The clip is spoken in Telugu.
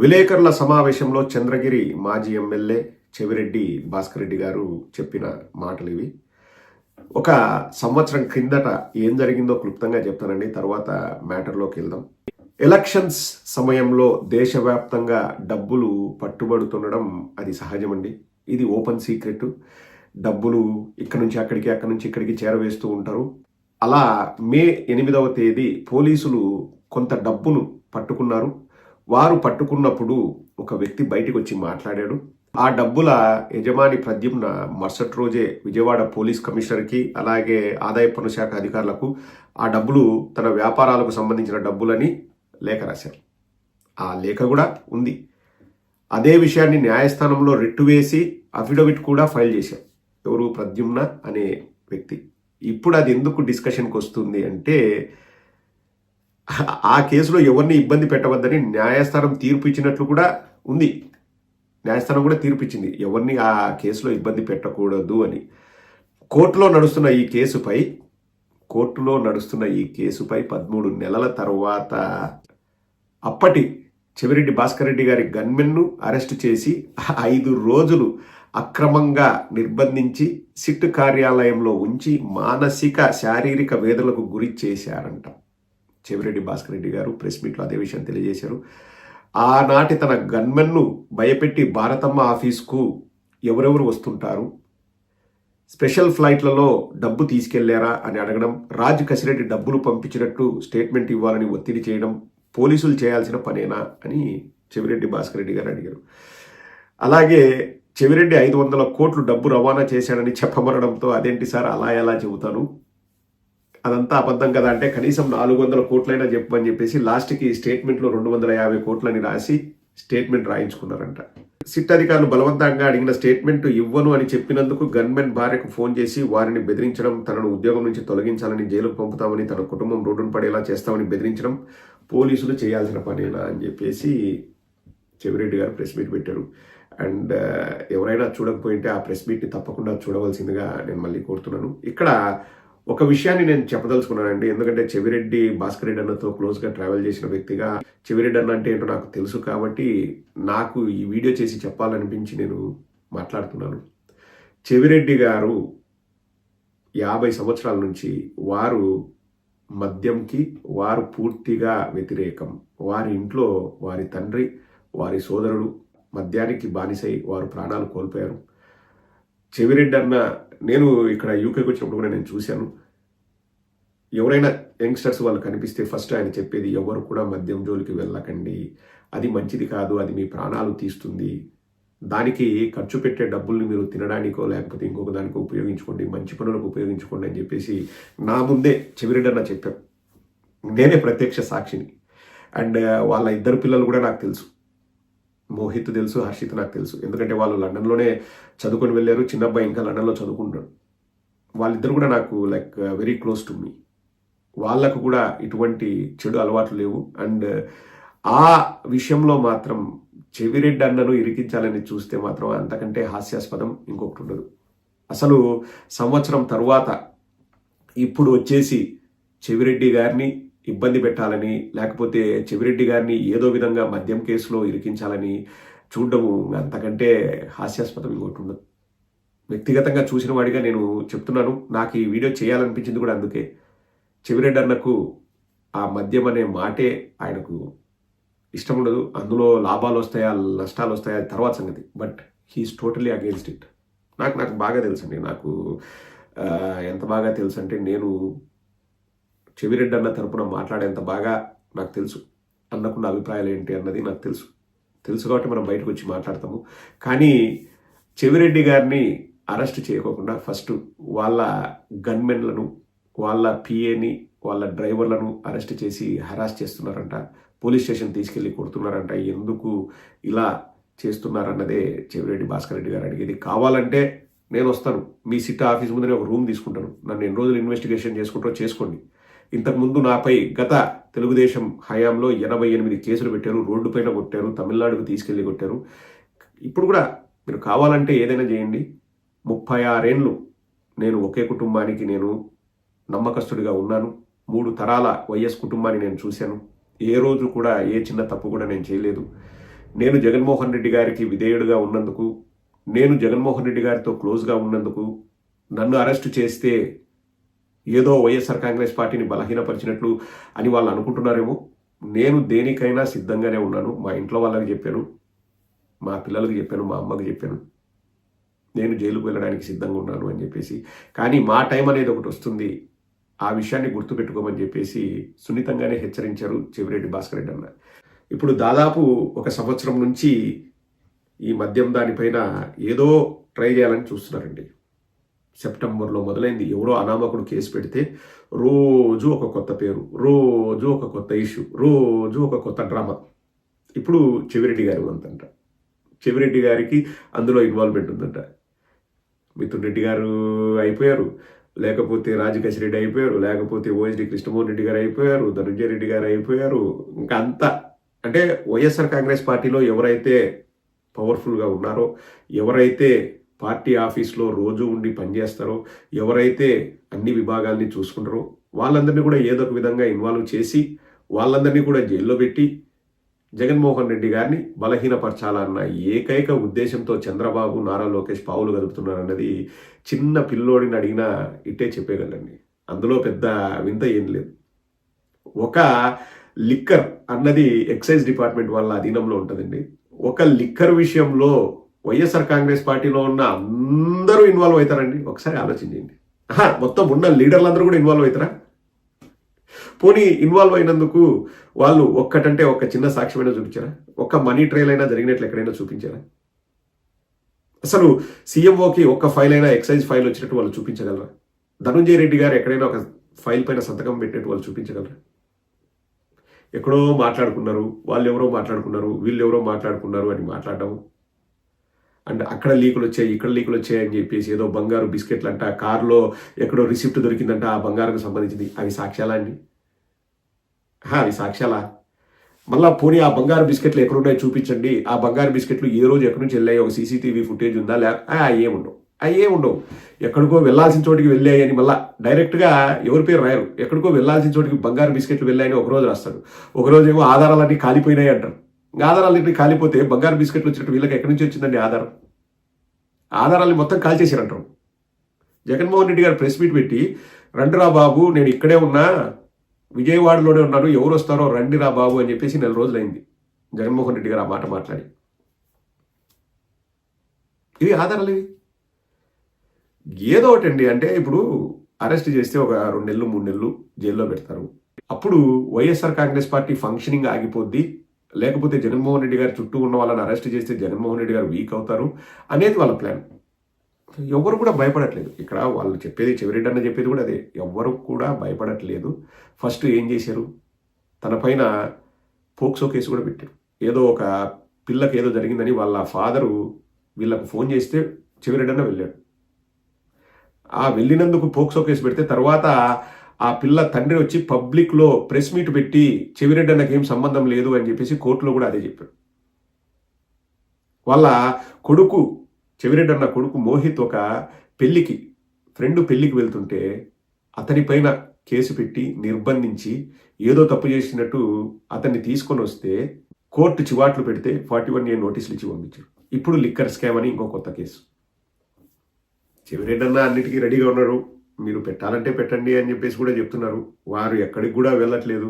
విలేకరుల సమావేశంలో చంద్రగిరి మాజీ ఎమ్మెల్యే చెవిరెడ్డి భాస్కర్ రెడ్డి గారు చెప్పిన మాటలు ఇవి ఒక సంవత్సరం క్రిందట ఏం జరిగిందో క్లుప్తంగా చెప్తానండి. తర్వాత మ్యాటర్లోకి వెళ్దాం. ఎలక్షన్స్ సమయంలో దేశవ్యాప్తంగా డబ్బులు పట్టుబడుతుండడం అది సహజమండి. ఇది ఓపెన్ సీక్రెట్. డబ్బులు ఇక్కడ నుంచి అక్కడికి అక్కడి నుంచి ఇక్కడికి చేరవేస్తూ ఉంటారు. అలా మే ఎనిమిదవ తేదీ పోలీసులు కొంత డబ్బును పట్టుకున్నారు. వారు పట్టుకున్నప్పుడు ఒక వ్యక్తి బయటికి వచ్చి మాట్లాడాడు. ఆ డబ్బుల యజమాని ప్రద్యుమ్న మరుసటి రోజే విజయవాడ పోలీస్ కమిషనర్కి అలాగే ఆదాయ పన్ను శాఖ అధికారులకు ఆ డబ్బులు తన వ్యాపారాలకు సంబంధించిన డబ్బులని లేఖ రాశారు. ఆ లేఖ కూడా ఉంది. అదే విషయాన్ని న్యాయస్థానంలో రిట్టు వేసి అఫిడవిట్ కూడా ఫైల్ చేశారు. ఎవరు ప్రద్యుమ్న అనే వ్యక్తి. ఇప్పుడు అది ఎందుకు డిస్కషన్కి వస్తుంది అంటే ఆ కేసులో ఎవరిని ఇబ్బంది పెట్టవద్దని న్యాయస్థానం తీర్పు ఇచ్చినట్లు కూడా ఉంది. న్యాయస్థానం కూడా తీర్పు ఇచ్చింది ఎవరిని ఆ కేసులో ఇబ్బంది పెట్టకూడదు అని. కోర్టులో నడుస్తున్న ఈ కేసుపై కోర్టులో నడుస్తున్న ఈ కేసుపై పదమూడు నెలల తర్వాత అప్పటి చెవిరెడ్డి భాస్కర్ రెడ్డి గారి గన్మెన్ను అరెస్ట్ చేసి ఐదు రోజులు అక్రమంగా నిర్బంధించి సిట్ కార్యాలయంలో ఉంచి మానసిక శారీరక వేదలకు గురి చేశారంట. చెవిరెడ్డి భాస్కర్ రెడ్డి గారు ప్రెస్ మీట్లో అదే విషయం తెలియజేశారు. ఆనాటి తన గన్మెన్ను భయపెట్టి భారతమ్మ ఆఫీస్కు ఎవరెవరు వస్తుంటారు? స్పెషల్ ఫ్లైట్లలో డబ్బు తీసుకెళ్ళారా అని అడగడం రాజ్ కసిరెడ్డి డబ్బులు పంపించినట్టు స్టేట్మెంట్ ఇవ్వాలని ఒత్తిడి చేయడం పోలీసులు చేయాల్సిన పనేనా అని చెవిరెడ్డి భాస్కర్ రెడ్డి గారు అడిగారు. అలాగే చెవిరెడ్డి ఐదు వందల కోట్లు డబ్బు రవాణా చేశాడని చెప్పమనడంతో అదేంటి సార్ అలా ఎలా చెబుతాను? అదంతా అబద్ధం కదా అంటే కనీసం నాలుగు వందల కోట్లైనా చెప్పమని చెప్పేసి లాస్ట్కి స్టేట్మెంట్లో రెండు వందల యాభై కోట్లని రాసి స్టేట్మెంట్ రాయించుకున్నారంట. సిట్ అధికారులు బలవంతంగా అడిగిన స్టేట్మెంట్ ఇవ్వను అని చెప్పినందుకు గన్మెన్ భార్యకు ఫోన్ చేసి వారిని బెదిరించడం తనను ఉద్యోగం నుంచి తొలగించాలని జైలుకు పంపుతామని తన కుటుంబం రోడ్డును పడేలా చేస్తామని బెదిరించడం పోలీసులు చేయాల్సిన పనేనా అని చెప్పేసి చెవిరెడ్డి గారు ప్రెస్ మీట్ పెట్టారు. అండ్ ఎవరైనా చూడకపోయింటే ఆ ప్రెస్ మీట్ని తప్పకుండా చూడవలసిందిగా నేను మళ్ళీ కోరుతున్నాను. ఇక్కడ ఒక విషయాన్ని నేను చెప్పదలుచుకున్నానండి. ఎందుకంటే చెవిరెడ్డి భాస్కర్ రెడ్డి అన్నతో క్లోజ్గా ట్రావెల్ చేసిన వ్యక్తిగా చెవిరెడ్డి అన్న అంటే ఏంటో నాకు తెలుసు కాబట్టి నాకు ఈ వీడియో చేసి చెప్పాలనిపించి నేను మాట్లాడుతున్నాను. చెవిరెడ్డి గారు యాభై సంవత్సరాల నుంచి వారు మద్యంకి వారు పూర్తిగా వ్యతిరేకం. వారి ఇంట్లో వారి తండ్రి వారి సోదరుడు మద్యానికి బానిసై వారు ప్రాణాలు కోల్పోయారు. చెవిరెడ్డి అన్న నేను ఇక్కడ యూకేకి వచ్చినప్పుడు కూడా నేను చూశాను. ఎవరైనా యంగ్స్టర్స్ వాళ్ళు కనిపిస్తే ఫస్ట్ ఆయన చెప్పేది ఎవరు కూడా మద్యం జోలికి వెళ్ళకండి. అది మంచిది కాదు అది మీ ప్రాణాలు తీస్తుంది. దానికి ఖర్చు పెట్టే డబ్బుల్ని మీరు తినడానికో లేకపోతే ఇంకొక దానికో ఉపయోగించుకోండి మంచి పనులకు ఉపయోగించుకోండి అని చెప్పేసి నా ముందే చెవిరెడ్డి చెప్పాను నేనే ప్రత్యక్ష సాక్షిని. అండ్ వాళ్ళ ఇద్దరు పిల్లలు కూడా నాకు తెలుసు. మోహిత్ తెలుసు హర్షిత్ నాకు తెలుసు. ఎందుకంటే వాళ్ళు లండన్లోనే చదువుకొని వెళ్ళారు. చిన్న అబ్బాయి ఇంకా లండన్లో చదువుకుంటాడు వాళ్ళిద్దరు కూడా నాకు like very close to me వాళ్ళకు కూడా ఇటువంటి చెడు అలవాట్లు లేవు. అండ్ ఆ విషయంలో మాత్రం చెవిరెడ్డి అన్నను ఇరికించాలని చూస్తే మాత్రం అంతకంటే హాస్యాస్పదం ఇంకొకటి ఉండదు. అసలు సంవత్సరం తరువాత ఇప్పుడు వచ్చేసి చెవిరెడ్డి గారిని ఇబ్బంది పెట్టాలని లేకపోతే చెవిరెడ్డి గారిని ఏదో విధంగా మద్యం కేసులో ఇరికించాలని చూడడము అంతకంటే హాస్యాస్పదం ఇంకోటి ఉండదు. వ్యక్తిగతంగా చూసిన వాడిగా నేను చెప్తున్నాను నాకు ఈ వీడియో చేయాలనిపించింది కూడా అందుకే. చెవిరెడ్డి అన్నకు ఆ మద్యం అనే మాటే ఆయనకు ఇష్టం ఉండదు. అందులో లాభాలు వస్తాయా నష్టాలు వస్తాయా తర్వాత సంగతి. But he's totally against it. నాకు నాకు బాగా తెలుసండి. నాకు ఎంత బాగా తెలుసు అంటే నేను చెవిరెడ్డి అన్న తరపున మాట్లాడేంత బాగా నాకు తెలుసు. అన్నకున్న అభిప్రాయాలు ఏంటి అన్నది నాకు తెలుసు. తెలుసు కాబట్టి మనం బయటకు వచ్చి మాట్లాడతాము. కానీ చెవిరెడ్డి గారిని అరెస్ట్ చేయకోకుండా ఫస్ట్ వాళ్ళ గన్మెన్లను వాళ్ళ పిఏని వాళ్ళ డ్రైవర్లను అరెస్ట్ చేసి హరాస్ చేస్తున్నారంట. పోలీస్ స్టేషన్ తీసుకెళ్ళి కొడుతున్నారంట. ఎందుకు ఇలా చేస్తున్నారన్నదే చెవిరెడ్డి భాస్కర్ రెడ్డి గారు అడిగేది. కావాలంటే నేను వస్తాను. మీ సిట్ ఆఫీస్ ముందు ఒక రూమ్ తీసుకుంటాను. నన్ను ఎన్ని రోజులు ఇన్వెస్టిగేషన్ చేసుకుంటారో చేసుకోండి. ఇంతకుముందు నాపై గత తెలుగుదేశం హయాంలో ఎనభై ఎనిమిది కేసులు పెట్టారు రోడ్డు పైన కొట్టారు తమిళనాడుకు తీసుకెళ్ళి కొట్టారు. ఇప్పుడు కూడా మీరు కావాలంటే ఏదైనా చేయండి. ముప్పై ఆరేళ్ళు నేను ఒకే కుటుంబానికి నేను నమ్మకస్తుడిగా ఉన్నాను. మూడు తరాల వైఎస్ కుటుంబాన్ని నేను చూశాను. ఏ రోజు కూడా ఏ చిన్న తప్పు కూడా నేను చేయలేదు. నేను జగన్మోహన్ రెడ్డి గారికి విధేయుడిగా ఉన్నందుకు నేను జగన్మోహన్ రెడ్డి గారితో క్లోజ్గా ఉన్నందుకు నన్ను అరెస్ట్ చేస్తే ఏదో వైఎస్ఆర్ కాంగ్రెస్ పార్టీని బలహీనపరిచినట్లు అని వాళ్ళు అనుకుంటున్నారేమో. నేను దేనికైనా సిద్ధంగానే ఉన్నాను. మా ఇంట్లో వాళ్ళకి చెప్పాను. మా పిల్లలకు చెప్పాను. మా అమ్మకి చెప్పాను. నేను జైలుకు వెళ్ళడానికి సిద్ధంగా ఉన్నాను అని చెప్పేసి. కానీ మా టైం అనేది ఒకటి వస్తుంది. ఆ విషయాన్ని గుర్తుపెట్టుకోమని చెప్పేసి సున్నితంగానే హెచ్చరించారు చెవిరెడ్డి భాస్కర్ రెడ్డి అన్న. ఇప్పుడు దాదాపు ఒక సంవత్సరం నుంచి ఈ మద్యం దానిపైన ఏదో ట్రై చేయాలని చూస్తున్నారండి. సెప్టెంబర్లో మొదలైంది. ఎవరో అనామకుడు కేసు పెడితే రోజు ఒక కొత్త పేరు రోజు ఒక కొత్త ఇష్యూ రోజు ఒక కొత్త డ్రామా. ఇప్పుడు చెవిరెడ్డి గారి వంతంట. చెవిరెడ్డి గారికి అందులో ఇన్వాల్వ్మెంట్ ఉందంట. మిథున్ రెడ్డి గారు అయిపోయారు. లేకపోతే రాజకేశ్ రెడ్డి అయిపోయారు. లేకపోతే ఓఎస్డి కృష్ణమోహన్ రెడ్డి గారు అయిపోయారు. ధనుంజయ రెడ్డి గారు అయిపోయారు. ఇంకా అంతా. అంటే వైఎస్ఆర్ కాంగ్రెస్ పార్టీలో ఎవరైతే పవర్ఫుల్గా ఉన్నారో ఎవరైతే పార్టీ ఆఫీస్లో రోజు ఉండి పనిచేస్తారో ఎవరైతే అన్ని విభాగాల్ని చూసుకుంటారో వాళ్ళందరినీ కూడా ఏదో ఒక విధంగా ఇన్వాల్వ్ చేసి వాళ్ళందరినీ కూడా జైల్లో పెట్టి జగన్మోహన్ రెడ్డి గారిని బలహీనపరచాలన్న ఏకైక ఉద్దేశంతో చంద్రబాబు నారా లోకేష్ పావులు కలుపుతున్నారన్నది చిన్న పిల్లోడిని అడిగినా ఇట్టే చెప్పేయగలండి అందులో పెద్ద వింత ఏం లేదు. ఒక లిక్కర్ అన్నది ఎక్సైజ్ డిపార్ట్మెంట్ వాళ్ళ అధీనంలో ఉంటుందండి. ఒక లిక్కర్ విషయంలో వైఎస్ఆర్ కాంగ్రెస్ పార్టీలో ఉన్న అందరూ ఇన్వాల్వ్ అవుతారండి. ఒకసారి ఆలోచించండి మొత్తం ఉన్న లీడర్లందరూ కూడా ఇన్వాల్వ్ అవుతారా? పోనీ ఇన్వాల్వ్ అయినందుకు వాళ్ళు ఒక్కటంటే ఒక చిన్న సాక్ష్యమైనా చూపించారా? ఒక్క మనీ ట్రైల్ అయినా జరిగినట్లు ఎక్కడైనా చూపించారా? అసలు సీఎంఓకి ఒక్క ఫైల్ అయినా ఎక్సైజ్ ఫైల్ వచ్చినట్టు వాళ్ళు చూపించగలరా? ధనుంజయ రెడ్డి గారు ఎక్కడైనా ఒక ఫైల్ పైన సంతకం పెట్టినట్టు వాళ్ళు చూపించగలరా? ఎక్కడో మాట్లాడుకున్నారు వాళ్ళు ఎవరో మాట్లాడుకున్నారు వీళ్ళు ఎవరో మాట్లాడుకున్నారు అని మాట్లాడడం అండ్ అక్కడ లీకులు వచ్చాయి ఇక్కడ లీకులు వచ్చాయి అని చెప్పేసి ఏదో బంగారు బిస్కెట్లు అంట కారులో ఎక్కడో రిసిప్ట్ దొరికిందంట ఆ బంగారం సంబంధించింది. అవి సాక్ష్యాలా అండి? హా, అవి సాక్ష్యాలా? మళ్ళా పోనీ ఆ బంగారు బిస్కెట్లు ఎక్కడున్నాయో చూపించండి. ఆ బంగారు బిస్కెట్లు ఏ రోజు ఎక్కడి నుంచి వెళ్ళాయి ఒక సీసీటీవీ ఫుటేజ్ ఉందా? లే ఆ, ఏముండవు అవి ఏముండవు ఎక్కడికో వెళ్ళాల్సిన చోటికి వెళ్ళాయి అని మళ్ళీ డైరెక్ట్గా ఎవరి పేరు రాయరు. ఎక్కడికో వెళ్ళాల్సిన చోటికి బంగారు బిస్కెట్లు వెళ్ళాయని ఒకరోజు రాస్తారు. ఒకరోజు ఏమో ఆధారాలన్నీ కాలిపోయినాయి అంటారు. ఇంకా ఆధారాలన్నీ కాలిపోతే బంగారు బిస్కెట్లు వచ్చినట్టు వీళ్ళకి ఎక్కడి నుంచి వచ్చిందండి ఆధారం? ఆధారాన్ని మొత్తం కాల్చేసారంటారు జగన్మోహన్ రెడ్డి గారు ప్రెస్ మీట్ పెట్టి రండిరా బాబు నేను ఇక్కడే ఉన్నా విజయవాడలోనే ఉన్నాను ఎవరు వస్తారో రండిరా బాబు అని చెప్పేసి నెల రోజులైంది జగన్మోహన్ రెడ్డి గారు ఆ మాట మాట్లాడి. ఇవి ఆధారాలు ఇవి. ఏదో ఒకటి అండి అంటే ఇప్పుడు అరెస్ట్ చేస్తే ఒక రెండు నెలలు మూడు నెలలు జైల్లో పెడతారు. అప్పుడు వైఎస్ఆర్ కాంగ్రెస్ పార్టీ ఫంక్షనింగ్ ఆగిపోద్ది. లేకపోతే జగన్మోహన్ రెడ్డి గారి చుట్టూ ఉన్న వాళ్ళని అరెస్ట్ చేస్తే జగన్మోహన్ రెడ్డి గారు వీక్ అవుతారు అనేది వాళ్ళ ప్లాన్ ఎవరు కూడా భయపడట్లేదు. ఇక్కడ వాళ్ళు చెప్పేది చెవిరెడ్డి అన్న చెప్పేది కూడా అదే. ఎవరు కూడా భయపడట్లేదు. ఫస్ట్ ఏం చేశారు? తన పైన పోక్సో కేసు కూడా పెట్టారు. ఏదో ఒక పిల్లకి ఏదో జరిగిందని వాళ్ళ ఫాదరు వీళ్ళకు ఫోన్ చేస్తే చెవిరెడ్డి అన్న వెళ్ళాడు. ఆ వెళ్ళినందుకు పోక్సో కేసు పెడితే తర్వాత ఆ పిల్ల తండ్రి వచ్చి పబ్లిక్లో ప్రెస్ మీట్ పెట్టి చెవిరెడ్డి అన్నకేం సంబంధం లేదు అని చెప్పేసి కోర్టులో కూడా అదే చెప్పాడు. వాళ్ళ కొడుకు చెవిరెడ్డి అన్న కొడుకు మోహిత్ ఒక పెళ్ళికి ఫ్రెండ్ పెళ్ళికి వెళ్తుంటే అతనిపైన కేసు పెట్టి నిర్బంధించి ఏదో తప్పు చేసినట్టు అతన్ని తీసుకొని వస్తే కోర్టు చివాట్లు పెడితే ఫార్టీ వన్ ఏ నోటీసులు ఇచ్చి పంపించారు. ఇప్పుడు లిక్కర్ స్కామ్ అని ఇంకో కొత్త కేసు. చెవిరెడ్డి అన్న అన్నిటికీ రెడీగా ఉన్నారు. మీరు పెట్టాలంటే పెట్టండి అని చెప్పేసి కూడా చెప్తున్నారు. వారు ఎక్కడికి కూడా వెళ్ళట్లేదు.